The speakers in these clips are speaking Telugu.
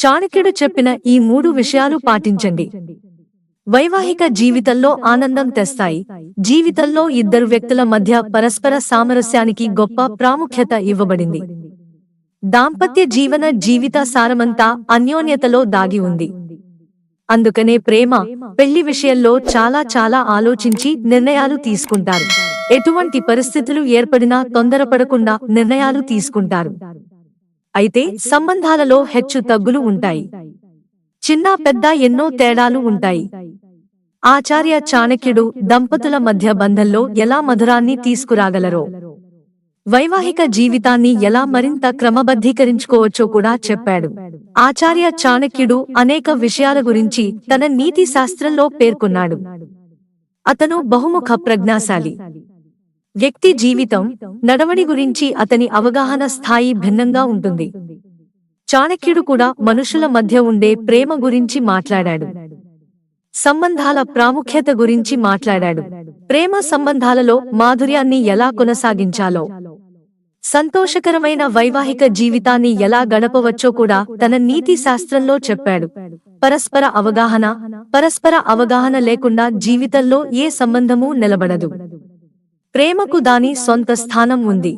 చాణక్యుడు చెప్పిన ఈ మూడు విషయాలు పాటించండి. వైవాహిక జీవితంలో ఆనందం తెస్తాయి. జీవితంలో ఇద్దరు వ్యక్తుల మధ్య పరస్పర సామరస్యానికి గొప్ప ప్రాముఖ్యత ఇవ్వబడింది. దాంపత్య జీవన జీవిత సారమంతా అన్యోన్యతలో దాగి ఉంది. అందుకనే ప్రేమ పెళ్ళి విషయంలో చాలా చాలా ఆలోచించి నిర్ణయాలు తీసుకుంటారు. ఎటువంటి పరిస్థితులు ఏర్పడినా తొందరపడకుండా నిర్ణయాలు తీసుకుంటారు. అయితే సంబంధాలలో హెచ్చు తగ్గులు ఉంటాయి. చిన్న పెద్ద ఎన్నో తేడాలు ఉంటాయి. ఆచార్య చాణక్యుడు దంపతుల మధ్య బంధంలో ఎలా మధురాన్ని తీసుకురాగలరో? వైవాహిక జీవితాన్ని ఎలా మరింత క్రమబద్ధీకరించుకోవచ్చో కూడా చెప్పాడు. ఆచార్య చాణక్యుడు అనేక విషయాల గురించి తన నీతి శాస్త్రంలో పేర్కొన్నాడు. అతను బహుముఖ ప్రజ్ఞాశాలి. వ్యక్తి జీవితం నడవడి గురించి అతని అవగాహన స్థాయి భిన్నంగా ఉంటుంది. చాణక్యుడు కూడా మనుషుల మధ్య ఉండే ప్రేమ గురించి మాట్లాడాడు. సంబంధాల ప్రాముఖ్యత గురించి మాట్లాడాడు. ప్రేమ సంబంధాలలో మాధుర్యాన్ని ఎలా కొనసాగించాలో సంతోషకరమైన వైవాహిక జీవితాన్ని ఎలా గడపవచ్చో కూడా తన నీతి శాస్త్రంలో చెప్పాడు. పరస్పర అవగాహన పరస్పర అవగాహన లేకుండా జీవితంలో ఏ సంబంధమూ నిలబడదు. ప్రేమకు దాని సొంత స్థానం ఉంది.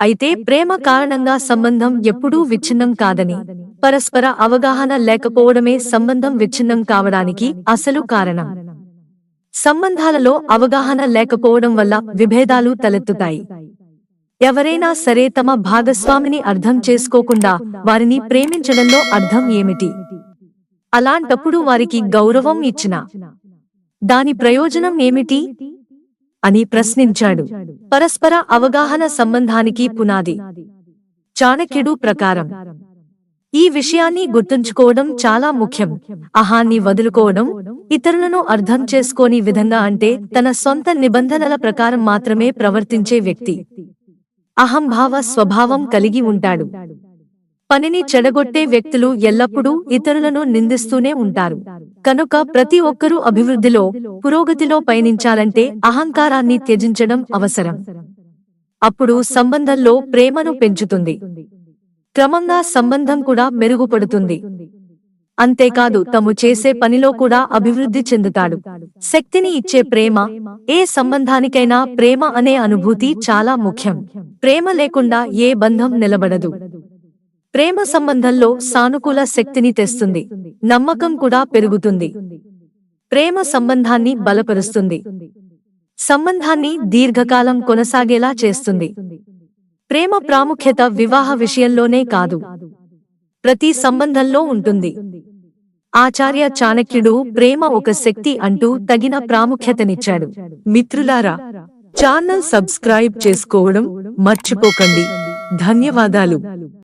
అయితే ప్రేమ కారణంగా సంబంధం ఎప్పుడూ విచ్ఛిన్నం కాదని పరస్పర అవగాహన లేకపోవడమే సంబంధం విచ్ఛిన్నం కావడానికి అసలు కారణం. సంబంధాలలో అవగాహన లేకపోవడం వల్ల విభేదాలు తలెత్తుతాయి. ఎవరైనా సరే తమ భాగస్వామిని అర్థం చేసుకోకుండా వారిని ప్రేమించడంలో అర్థం ఏమిటి? అలాంటప్పుడు వారికి గౌరవం ఇచ్చిన దాని ప్రయోజనం ఏమిటి? అని ప్రశ్నించాడు. పరస్పర అవగాహన సంబంధానికి పునాది. చాణక్యుడు ప్రకారం. ఈ విషయాన్ని గుర్తుంచుకోవడం చాలా ముఖ్యం. అహాన్ని వదులుకోవడం ఇతరులను అర్థం చేసుకోని విధంగా అంటే తన సొంత నిబంధనల ప్రకారం మాత్రమే ప్రవర్తించే వ్యక్తి. అహంభావ స్వభావం కలిగి ఉంటాడు. పనిని చెడగొట్టే వ్యక్తులు ఎల్లప్పుడూ ఇతరులను నిందిస్తూనే ఉంటారు. కనుక ప్రతి ఒక్కరూ అభివృద్ధిలో పురోగతిలో పయనించాలంటే అహంకారాన్ని త్యజించడం అవసరం. అప్పుడు సంబంధంలో ప్రేమను పెంచుతుంది. క్రమంగా సంబంధం కూడా మెరుగుపడుతుంది. అంతేకాదు తాము చేసే పనిలో కూడా అభివృద్ధి చెందుతాడు. శక్తిని ఇచ్చే ప్రేమ ఏ సంబంధానికైనా ప్రేమ అనే అనుభూతి చాలా ముఖ్యం. ప్రేమ లేకుండా ఏ బంధం నిలబడదు. ప్రేమ సంబంధంలో సానుకూల శక్తిని తెస్తుంది. నమ్మకం కూడా పెరుగుతుంది. ప్రేమ సంబంధాన్ని బలపరుస్తుంది. సంబంధాన్ని దీర్ఘకాలం కొనసాగేలా చేస్తుంది. ప్రేమ ప్రాముఖ్యత వివాహ విషయంలోనే కాదు. ప్రతి సంబంధంలో ఉంటుంది. ఆచార్య చాణక్యుడు ప్రేమ ఒక శక్తి అంటూ తగిన ప్రాముఖ్యతనిచ్చాడు. మిత్రులారా ఛానల్ సబ్స్క్రైబ్ చేసుకోవడం మర్చిపోకండి. ధన్యవాదాలు.